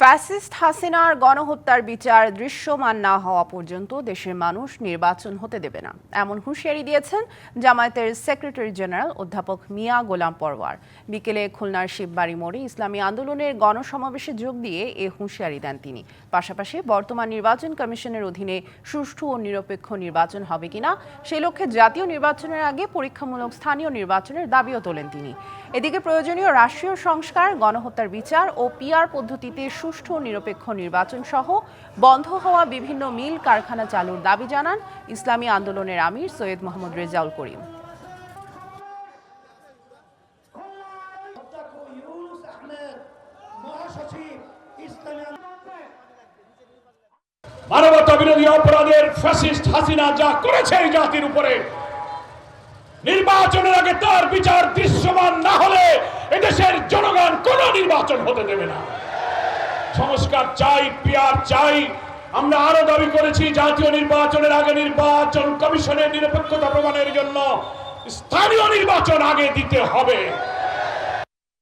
Fascist হাসিনার গণহত্যার বিচার দৃশ্যমান না হওয়া পর্যন্ত দেশের মানুষ নির্বাচন হতে দেবে না। এমন হুঁশিয়ারি দিয়েছেন জামায়াতের সেক্রেটারি জেনারেল অধ্যাপক মিয়া গোলাম পরওয়ার। বিকেলে খুলনার শিববাড়ি মোড়ে ইসলামী আন্দোলনের গণসমাবেশে যোগ দিয়ে এ হুঁশিয়ারি দেন তিনি। পাশাপাশি বর্তমান নির্বাচন কমিশনের অধীনে সুষ্ঠু ও নিরপেক্ষ নির্বাচন হবে কিনা সেই লক্ষ্যে জাতীয় নির্বাচনের আগে পরীক্ষামূলক স্থানীয় নির্বাচনের দাবিও তোলেন তিনি। এদিকে প্রয়োজনীয় রাষ্ট্রীয় সংস্কার, গণহত্যার বিচার ও পিআর পদ্ধতিতে সুষ্ঠু নিরপেক্ষ নির্বাচন সহ বন্ধ হওয়া বিভিন্ন মিল কারখানা চালুর দাবি জানান ইসলামী আন্দোলনের আমির সৈয়দ মোহাম্মদ রেজাউল করিম। মানবতা বিরোধী অপরাধের ফ্যাসিস্ট হাসিনা যা করেছে এই জাতির উপরে, নির্বাচনের আগে তার বিচার দৃশ্যমান না হলে এদেশের জনগণ কোন নির্বাচন হতে দেবে না। সংস্কার চাই, পিয়ার চাই। আমরা আরও দাবি করেছি জাতীয় নির্বাচনের আগে নির্বাচন কমিশনের নিরপেক্ষতা প্রমাণের জন্য। স্থানীয় নির্বাচন আগে দিতে হবে।